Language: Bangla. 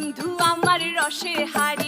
বন্ধু আমার রসে হারি